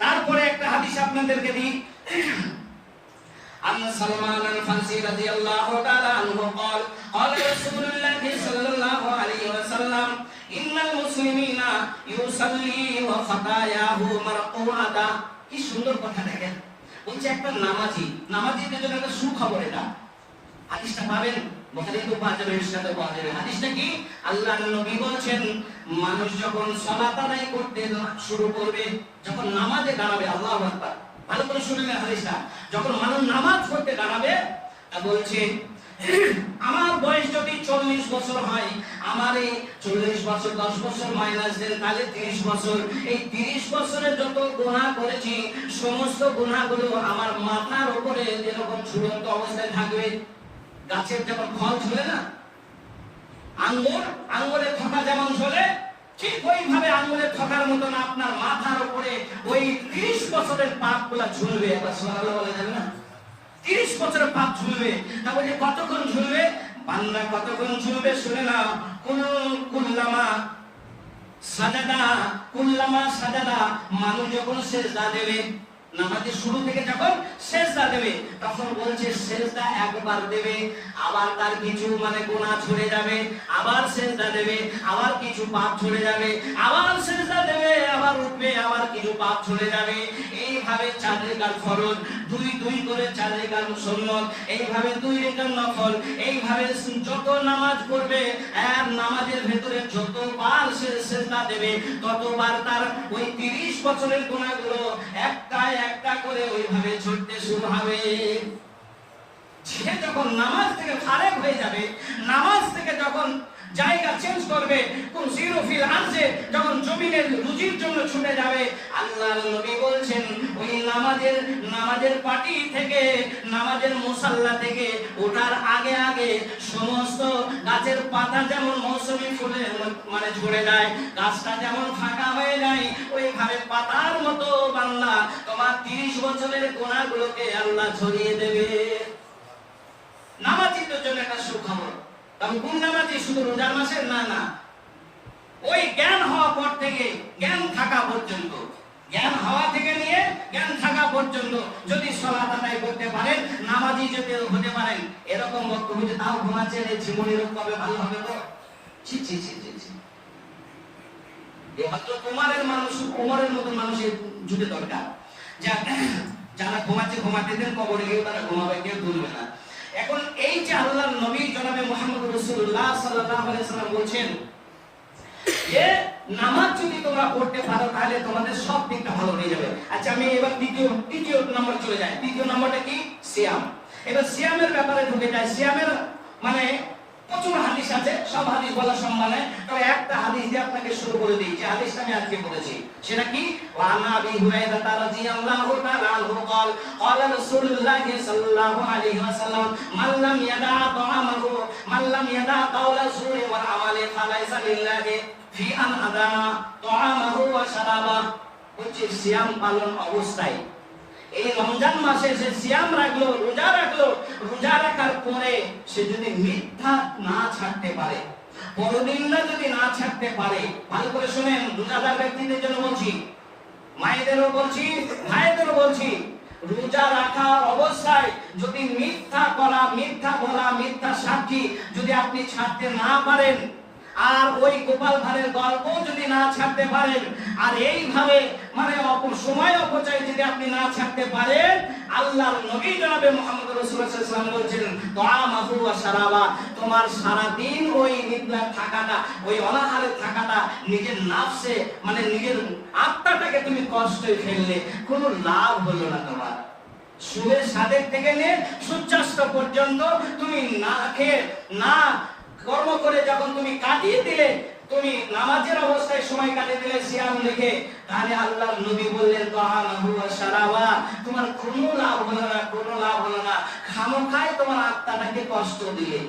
তারপরে একটা হাদিস আপনাদেরকে দিই أن سلمان الفارسي رضي الله تعالى عنه قال قال رسول الله صلى الله عليه وسلم إن المسلمين يصلي وخطاياه مرقوعة কি সুন্দর কথা দেখেন বলছে একটা নামাজি নামাজিদের জন্য একটা সুখবর এটা হাদিসটা পাবেন আমার বয়স যদি চল্লিশ বছর হয়, আমার এই চল্লিশ বছর, দশ বছর মাইনাস দেন, তাহলে তিরিশ বছর। এই তিরিশ বছরে যত গুণা করেছি, সমস্ত গুণাগুলো আমার মাথার উপরে যেরকম ঝুলন্ত অবস্থায় থাকবে গাছের যেমন ফল ঝুলে না, আঙ্গুর, আঙ্গুরের থকা যেমন ঝোলে, ঠিক ওইভাবে আঙ্গুরের থকার মতন আপনার মাথার উপরে ওই তিরিশ বছরের পাপগুলা ঝুলবে। একবার সোনালো বলে যাবে না? তিরিশ বছরের পাপ ঝুলবে। তা বলছে কতক্ষণ ঝুলবে? বান্দা কতক্ষণ ঝুলবে শুনে না কোন কুল্লামা সাজাদা কুল্লামা সাজাদা, মানুষ যখন সেজদা দেবে নামাজের শুরু থেকে যখন সেজদা দেবে, তখন বলছে, সেজদা একবার দেবে, আবার তার কিছু মানে গোনা ছড়ে যাবে, আবার সেজদা দেবে, আবার কিছু পাপ ছড়ে যাবে, আবার সেজদা দেবে, আবার উঠবে, আবার কিছু পাপ ছড়ে যাবে। এইভাবে চার রেখার ফরজ, দুই দুই করে চার রেখার সুন্নত এইভাবে দুই রেখার নফল, এইভাবে যত নামাজ পড়বে আর নামাজের ভেতরে যতবার সেজদা দেবে, ততবার তার ওই তিরিশ বছরের গুণাগুলো একটা একটা করে ওইভাবে ছুটতে শুরু হবে। সে যখন নামাজ থেকে ফারেক হয়ে যাবে, নামাজ থেকে যখন জায়গা চেঞ্জ করবে। কোন জিরো ফিল আনছে, যখন জমিনের রুজির জন্য ছুটে যাবে, আল্লাহর নবী বলছেন, ওই নামাজের নামাজের পার্টি থেকে, নামাজের মুসাল্লা থেকে ওঠার আগে আগে সমস্ত গাছের পাতা যেমন মৌসুমী ফুলে মানে ঝরে যায়, গাছটা যেমন ফাঁকা হয়ে যায় ওই ওইভাবে পাতার মতো বাংলা তোমার তিরিশ বছরের গোনাগুলোকে আল্লাহ ছড়িয়ে দেবে। নামাজিদের জন্য একটা সুখবর। নামাজি শুধু মাসের না না। ওই জ্ঞান হওয়া পর থেকে জ্ঞান থাকা পর্যন্ত, জ্ঞান হওয়া থেকে নিয়ে জ্ঞান থাকা পর্যন্ত যদি সলাত আদায় করতে পারেন, নামাজি যদি হতে পারেন, এরকম বক্তব্য যে তাও ঘুমাচ্ছে রে জীবনী কবে ভালো হবে তো? ছি ছি ছি ছি ছি। মানুষ উমরের মতো মানুষের জুটে দরকার। যারা ঘুমাচ্ছে, ঘুমাতে দেন, কবরে গিয়ে তারা ঘুমাবে, কেউ তুলবে না। এখন এই যে আল্লাহর নবী জনাবে মুহাম্মদ রাসূলুল্লাহ সাল্লাল্লাহু আলাইহি সাল্লাম বলছেন যে নামাজ যদি তোমরা পড়তে পারো, তাহলে তোমাদের সব দিকটা ভালো হয়ে যাবে। আচ্ছা আমি এবার দ্বিতীয়, তৃতীয় নম্বর চলে যাই। তৃতীয় নম্বরটা কি? সিয়াম। এবার সিয়ামের ব্যাপারে ঢুকে যায় সিয়ামের মানে প্রচুর হাদিস আছে সব হাদিস বলা সম্ভব নয় তবে একটা হাদিস দিয়ে আপনাকে শুরু করে দিই যে হাদিসটা আমি আজকে বলেছি সেটা কি ওয়ান আবি হুরায়রা রাদিয়াল্লাহু তাআলা আনহু قال قال رسول الله صلى الله عليه وسلم من لم يدع طعامه من لم يدع قول الزور والعمل فليس لله في ان أدع طعامه وشرابه হচ্ছে সিয়াম পালন অবস্থায় এই রমজান মাসে সে সিয়াম রাখল, রোজা রাখল, রোজা রাখার পরে সে যদি মিথ্যা না ছাড়তে পারে পরদিনটা যদি না ছাড়তে পারে, ভালো করে শুনেন, রোজাদার ব্যক্তিদের জন্য বলছি, মায়েদেরও বলছি, ভাইদেরও বলছি, রোজা রাখা অবস্থায় যদি মিথ্যা করা, মিথ্যা বলা, মিথ্যা সাক্ষী যদি আপনি ছাড়তে না পারেন আর ওই গোপাল ভাঁড়ের গল্প যদি না ছাড়তে পারেন, আর এইভাবে মানে অপ- সময় অপচয় যদি আপনি না ছাড়তে পারেন, আল্লাহর নবী জনাবে মোহাম্মদ ওয়াসাল্লাম বলছেন তাআমাহু ওয়া শারাবা, তোমার সারা দিন ওই নিদ্রা থাকাটা, ওই অনাহারে থাকাটা নিজের নাফসে মানে নিজের আত্মাটাকে তুমি কষ্টে ফেললে, কোনো লাভ হলো না তোমার। সুরের সাদের থেকে নিয়ে সূর্যাস্ত পর্যন্ত তুমি না খেয়ে, না কর্ম করে যখন তুমি কাটিয়ে দিলে, তুমি নামাজের অবস্থায় সময় কাটিয়ে দিলে, সিয়াম লিখে, তাহলে আল্লাহর নবী বললেন, তাহানাহু শারাবা তোমার কোনো লাভ হলো না, কোনো লাভ হলো না। খামোখায় তোমার আত্মাটাকে কষ্ট দিলে।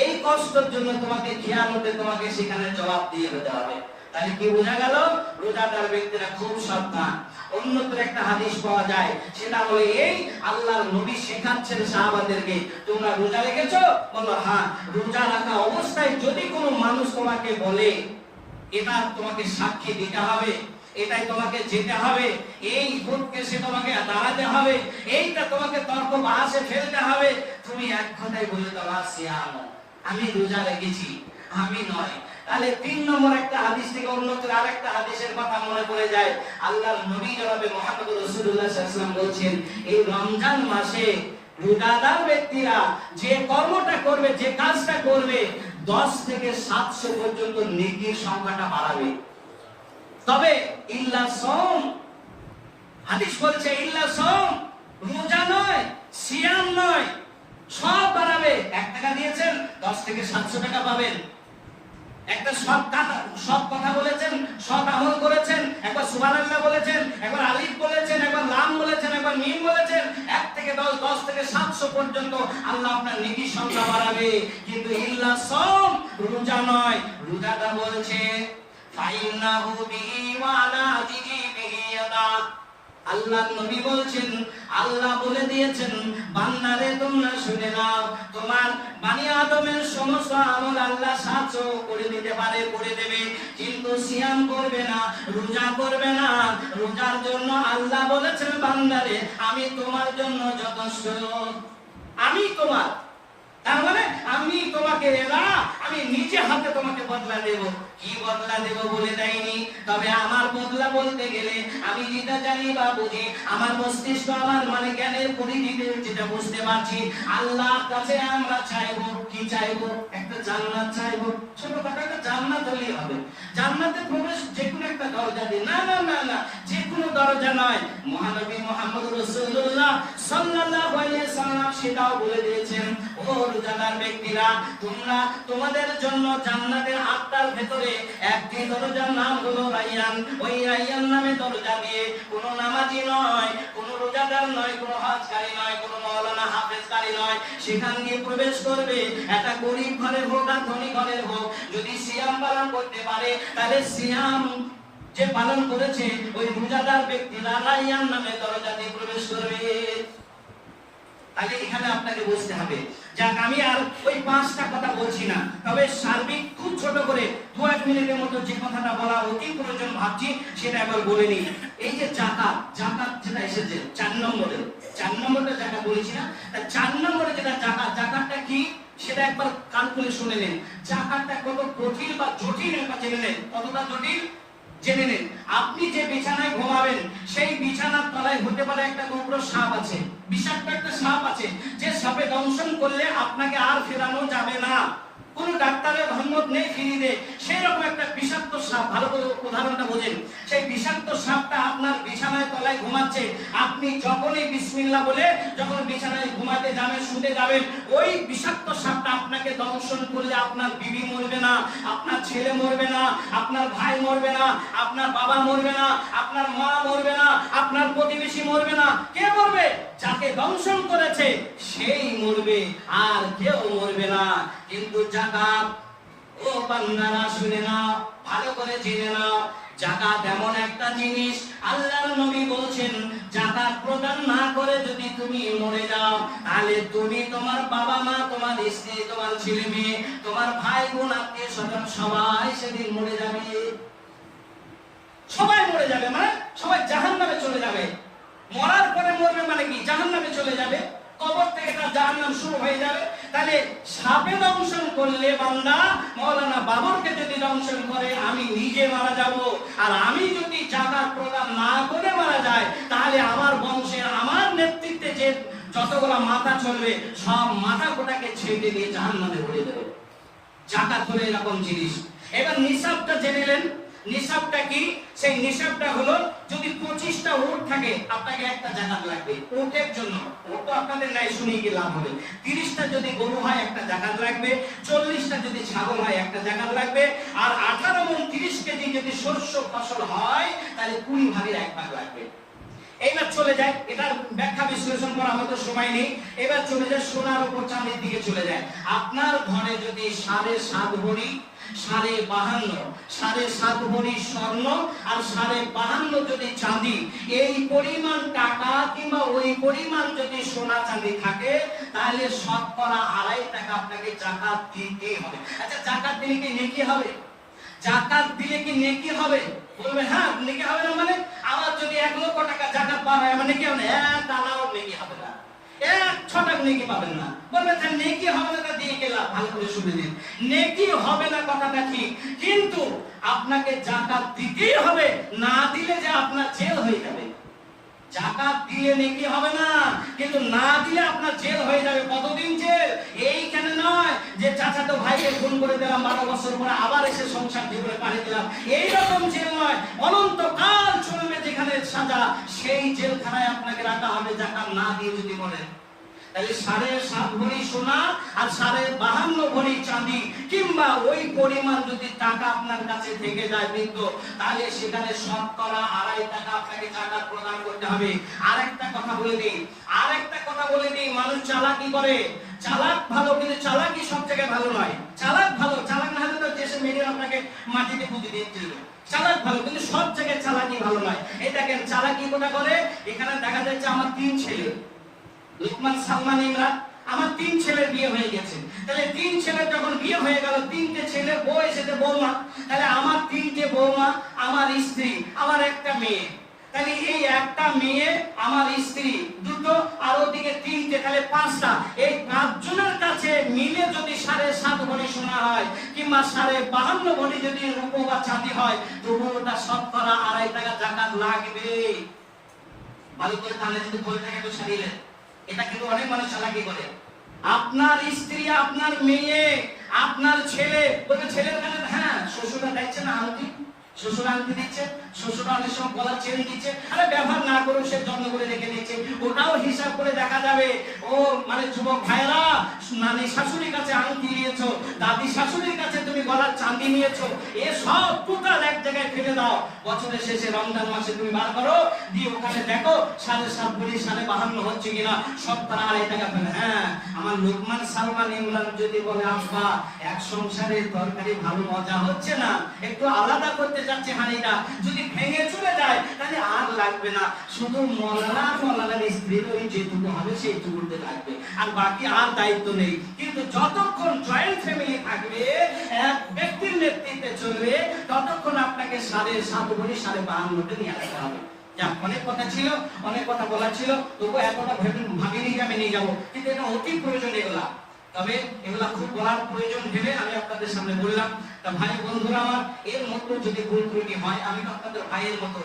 এই কষ্টের জন্য তোমাকে খেয়াল হতে তোমাকে সেখানে জবাব দিয়ে দিতে হবে। তাহলে কি বোঝা গেল? রোজাদার ব্যক্তিরা খুব সাবধান। অন্যত্র একটা হাদিস পাওয়া যায়, সেটা হলো এই আল্লাহর নবী শেখাচ্ছেন সাহাবাদেরকে, তোমরা রোজা রেখেছো? বলো হ্যাঁ রোজা রাখা অবস্থায় যদি কোনো মানুষ তোমাকে বলে, এটা তোমাকে সাক্ষী দিতে হবে, এটাই তোমাকে যেতে হবে, এই ভোট কেসে তোমাকে দাঁড়াতে হবে, এইটা তোমাকে তর্ক বাহাসে ফেলতে হবে, তুমি এক কথাই বলে দেওয়া সিয়াম, আমি রোজা রেখেছি, আমি নয় তাহলে তিন নম্বর একটা হাদিস থেকে উন্নত আর একটা হাদিসের কথা মনে পড়ে যায়। আল্লাহর নবী জনাবে মোহাম্মদ সাল্লাল্লাহু বলছেন, এই রমজান মাসে রোজাদার ব্যক্তিরা যে কর্মটা করবে, যে কাজটা করবে, দশ থেকে সাতশো পর্যন্ত নেকির সংখ্যাটা বাড়াবে। তবে ইল্লা সম হাদিস বলছে, ইল্লা সম রোজা নয়, সিয়াম নয়, সব বাড়াবে। এক টাকা দিয়েছেন, দশ থেকে সাতশো টাকা পাবেন। একটা সৎ কথা সৎ কথা বলেছেন, সৎ আমল করেছেন, একবার সুবহানাল্লাহ বলেছেন, একবার আলিফ বলেছেন, একবার লাম বলেছেন, একবার মিম বলেছেন, এক থেকে দশ দশ থেকে সাতশো পর্যন্ত আল্লাহ আপনার নেকি সংখ্যা বাড়াবে। কিন্তু ইল্লা সম রোজা নয়। রোজাটা বলছে আল্লাহ নবী বলছেন আল্লাহ বলে দিয়েছেন, বান্দারে তোমরা শুনে নাও, তোমার বানি আদমের সমস্ত আমল আল্লাহ সাহায্য করে দিতে পারে, করে দেবে। কিন্তু সিয়াম করবে না, রোজা করবে না। রোজার জন্য আল্লাহ বলেছেন, বান্দারে, আমি তোমার জন্য যথেষ্ট আমি তোমার। তার মানে আমি তোমাকে না আমি নিজে বদলা দেব? কি বদলা দেব বলে দেয়নি? তবে আমার বদলা বলতে গেলে আমি যেটা জানি বা বুঝি আমার মস্তিষ্ক আমার মানে জ্ঞানের পরিধিতে যেটা বুঝতে পারছি আল্লাহ কাছে আমরা চাইব, কি চাইব? একটা জান্নাত চাইব। ছোটখাটো একটা জান্নাত হলেই হবে। জান্নাতে প্রবেশ যে কোনো একটা দরজা দিয়ে। না না না না, যে কোনো দরজা নয়। মহানবী মোহাম্মদ রাসূলুল্লাহ সাল্লাল্লাহু আলাইহি সাল্লাম সেটাও বলে দিয়েছেন, ও রোজাদার ব্যক্তিরা, তোমরা তোমাদের জন্য জান্নাতের আটটার ভেতরে একটি দরজার নাম হলো রাইয়ান। ওই রাইয়ান নামে দরজা দিয়ে কোনো নামাজি নয়, কোনো রোজাদার নয়, কোনো হজকারী নয়, কোনো মাওলানা হাফেজকারী নয়। সেখান দিয়ে প্রবেশ করবে একটা গরিব ঘরের হোক আর ধনী ঘরের হোক। যদি সিয়াম পালন করতে পারে, তাহলে সিয়াম যে পালন করেছে, ওই রোজাদার ব্যক্তিরা রাইয়ান নামে দরজা দিয়ে প্রবেশ করবে। তাহলে এখানে আপনাকে বুঝতে হবে যাক, আমি আর ওই পাঁচটা কথা বলছি না। তবে সার্বিক খুব ছোট করে দু এক মিনিটের মতো যে কথাটা বলা অতি প্রয়োজন ভাবছি, সেটা একবার বলে নিই। এই যে জাকাত জাকাত যেটা এসেছে, চার নম্বরে। চার নম্বরটা জাকাত বলেছি না? তা চার নম্বরে যেটা জাকাত, জাকাতটা কি? সেটা একবার কান খুলে শুনে নেন। জাকাতটা কত কঠিন বা জটিল একবার জেনে নেন কতটা জটিল? জেনে নিন, আপনি যে বিছানায় ঘুমাবেন, সেই বিছানার তলায় হতে পারে একটা সাপ আছে, বিষাক্ত একটা সাপ আছে, যে সাপে দংশন করলে আপনাকে আর ফেরানো যাবে না। কোন ডাক্তারের ধর্মত নেই ফিরিয়ে সেই রকম একটা বিষাক্ত সাপ, ভালো করে উদাহরণটা বোঝেন। সেই বিষাক্ত সাপটা আপনার বিছানায় তলায় ঘুমাচ্ছে, আপনি যখনই বিসমিল্লাহ বলে যখন বিছানায় ঘুমাতে যাবেন, শুতে যাবেন, ওই বিষাক্ত আপনাকে করলে আপনার বিবি মরবে না, আপনার ছেলে মরবে না, আপনার ভাই মরবে না, আপনার বাবা মরবে না, আপনার মা মরবে না, আপনার প্রতিবেশী মরবে না। কে মরবে? যাকে দংশন করেছে, সেই মরবে, আর কেউ মরবে না। কিন্তু জাকাত, ও বান্দারা শুনে না, ভালো করে জেনে না জাকাত এমন একটা জিনিস, আল্লাহর নবী বলছেন জাকাত প্রদান না করে যদি তুমি মরে যাও, তাহলে তুমি তোমার বাবা মা, তোমার স্ত্রী, তোমার ছেলে মেয়ে, তোমার ভাই বোন, আত্মীয় স্বজন, সবাই সেদিন মরে যাবে। সবাই মরে যাবে মানে সবাই জাহান্নামে চলে যাবে। মরার পরে মরবে মানে কি? জাহান্নামে চলে যাবে। কবর থেকে তার জাহান্নাম শুরু হয়ে যাবে। তাহলে সাপে দংশন করলে বান্দা মৌলানা বাবরকে যদি দংশন করে, আমি নিজে মারা যাব। আর আমি যদি জাকাত প্রদান না করে মারা যায় তাহলে আমার বংশের, আমার নেতৃত্বে যে যতগুলা মাথা চলবে, সব মাথা গোটাকে ছেটে দিয়ে জাহান্নামে ভরে দেবে। জাকাত হলো এরকম জিনিস। এবার নিসাবটা জেনে নেন। নিসাবটা কি? সেই নিসাবটা হলো, যদি পঁচিশটা উট থাকে, আপনাকে একটা জাকাত লাগবে। উটের জন্য। উট তো আপনাদের নাই শুনে কি লাভ হবে? তিরিশটা যদি গরু হয়, একটা জাকাত লাগবে। চল্লিশটা যদি ছাগল হয়, একটা জাকাত লাগবে। আর আঠারো মন তিরিশ কেজি যদি শস্য ফসল হয়, তাহলে কুড়ি ভাগের এক ভাগ লাগবে। এইবার চলে যায় এটার ব্যাখ্যা বিশ্লেষণ করা আমাদের সময় নেই। এবার চলে যায় সোনার উপর চাঁদের দিকে চলে যায়। আপনার ঘরে যদি সাড়ে সাত ভরি সাড়ে বাহান্ন, সাড়ে সাত ভরি স্বর্ণ আর সাড়ে বাহান্ন যদি চাঁদি, এই পরিমাণ টাকা কিংবা ওই পরিমাণ যদি সোনা চাঁদি থাকে, তাহলে শতকরা আড়াই টাকা আপনাকে জাকাত দিতে হবে। আচ্ছা জাকাত দিলে কি হবে? জাকাত দিলে কি নেকি হবে? বলবে হ্যাঁ নেকি হবে না মানে? আমার যদি এক লক্ষ টাকা জাকাত হয় আমার নেকি হবে? না এক নেকি হবে না। এক ছটাক নেকি পাবেন না। বলবে যে নেকি হবে না তা দিয়ে গেলাম ভালো করে শুনে দিন নেকি হবে না কথাটা ঠিক, কিন্তু আপনাকে জাকাত দিতেই হবে, না দিলে যে আপনার জেল হয়ে যাবে। জাকাত দিলে নেকি হবে না, কিন্তু না দিলে আপনার জেল হয়ে যাবে। কতদিন জেল? এইখানে নয় যে চাচা তো ভাইকে খুন করে দিলাম, বারো বছর পরে আবার এসে সংসার জীবনে পাড়ি দিলাম। এইরকম জেল নয় অনন্ত অনন্তকাল চলবে যেখানে সাজা, সেই জেলখানায় আপনাকে রাখা হবে, জাকাত না দিয়ে যদি বলেন। তাহলে সাড়ে সাত ভরি সোনা আর সাড়ে বাহান্ন ভরি চাঁদি, কিংবা ওই পরিমাণ যদি টাকা আপনার কাছে থেকে যায় বৃদ্ধ, তাহলে সেখানে শতকরা আড়াই টাকা আপনাকে টাকা প্রদান করতে হবে। আরেকটা কথা বলে দিই, আরেকটা কথা বলে দিই, মানুষ চালাকি করে। চালাক ভালো, কিন্তু চালাকি সব থেকে ভালো নয়। চালাক ভালো, চালাক না হলে তো দেশে মেরে আপনাকে মাটিতে পুঁতে দিয়ে দিল। চালাক ভালো, কিন্তু সব জায়গায় চালাকি ভালো নয়। এই দেখেন, চালাকি কোটা করে? এখানে দেখা যাচ্ছে আমার তিন ছেলে। লুকমান সালমান ইমরান, আমার তিন ছেলের বিয়ে হয়ে গেছে। তাহলে তিন ছেলের যখন বিয়ে হয়ে গেল, তিনটে ছেলে বউ এসেছে বৌমা তাহলে আমার তিনটে বৌমা আমার স্ত্রী, আমার একটা মেয়ে। তাহলে এই একটা মেয়ে, আমার স্ত্রী, দুটো, আর ওদিকে তিনটে, তাহলে পাঁচটা। এই পাঁচজনের কাছে মিলে যদি সাড়ে সাত সোনা হয়, কিংবা সাড়ে বাহান্ন ভরি যদি রূপো বা হয় তবু ওটা শতকরা আড়াই টাকা জাকাত লাগবে। ভালো করে তাহলে কিন্তু বইটাকে একটু ছাড়িলেন এটা কিন্তু অনেক মানুষ চালাকি করে। আপনার স্ত্রী, আপনার মেয়ে, আপনার ছেলে বলতে ছেলের কাছে হ্যাঁ শ্বশুরা দিচ্ছে না আংটি। শ্বশুর আংটি দিচ্ছে শ্বশুর অনেক সময় গলার চেন দিচ্ছে। আরে ব্যবহার না করে সে যত্ন করে রেখে দিচ্ছে। ওটাও হিসাব করে দেখা যাবে। ও মানে যুবক ভাইরা নানি শাশুড়ির কাছে আংটি নিয়েছো, দাদি শাশুড়ির কাছে তুমি গলার চাঁদি নিয়েছো, এ সব এক জায়গায় ফেলে দাও। বছরের শেষে রমজান মাসে তুমি বার করো, দিয়ে ওখানে দেখো সাড়ে সাত ভরি সাড়ে বাহান্ন হচ্ছে কিনা। সব তারা আড়াই টাকা ফেলে হ্যাঁ আমার লোকমান, সালমান, ইমরান যদি বলে, আব্বা, এক সংসারে তরকারি ভালো মজা হচ্ছে না, একটু আলাদা করতে যাচ্ছে হানিটা। যদি ভেঙে চলে যায়, তাহলে আর লাগবে না। শুধু মলানা মলানার স্ত্রীর ওই যেটুকু হবে, সেইটুকুতে লাগবে। আর বাকি আর দায়িত্ব নেই। কিন্তু যতক্ষণ জয়েন্ট ফ্যামিলি থাকবে, এক ব্যক্তির নেতৃত্বে চলবে, ততক্ষণ সাড়ে সাত ভরি সাড়ে বাহান্নতে নিয়ে আসতে হবে। অনেক কথা ছিল, অনেক কথা বলা ছিল তবু এতটা ভেবে- ভাবিনি যে আমি নিয়ে যাব। কিন্তু এটা অতি প্রয়োজন এগুলা। তবে এগুলা খুব বলার প্রয়োজন ভেবে আমি আপনাদের সামনে বললাম, তা ভাই বন্ধুরা আমার, এর মতো যদি ভুল ত্রুটি হয়, আমি আপনাদের ভাইয়ের মতো,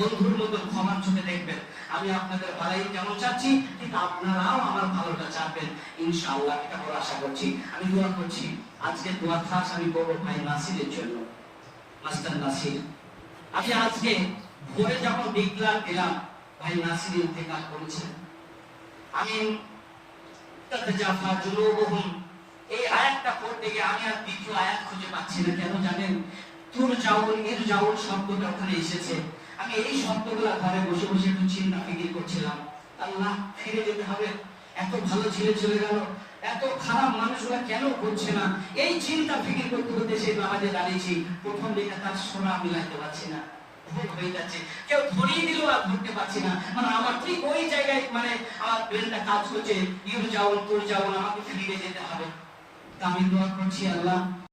বন্ধুর মতো ক্ষমার চোখে দেখবেন। আমি আপনাদের ভালাই যেমন চাচ্ছি, ঠিক আপনারাও আমার ভালোটা চাইবেন ইনশাআল্লাহ, এটা বড় আশা করছি। আমি দোয়া করছি। আজকে দোয়া খাস আমি করব ভাই নাসিরের জন্য। মাস্টার নাসির। আমি আজকে ভোরে যখন ডিক্লার দিলাম ভাই নাসির ইন্তেকাল করেছেন। আমি এই আয়াতটা পড়তে গিয়ে আমি আর দ্বিতীয় আয়াত খুঁজে পাচ্ছি না। কেন জানেন? তুর জাউল জাউল শব্দটা ওখানে এসেছে। আমি এই শব্দগুলো ঘরে বসে বসে একটু চিন্তা ফিকির করছিলাম। আল্লাহ ফিরে যেতে হবে। এত ভালো ছেলে চলে গেল, এত খারাপ মানুষরা কেন করছে না? এই চিন্তা ফিকির করতে করতে সেই নামাজে দাঁড়িয়েছি। প্রথম দিকে তার সোনা মিলাইতে পারছি না পারছি না। মানে মানে আমাকে ফিরে যেতে হবে। তা আমি দোয়া করছি আল্লাহ।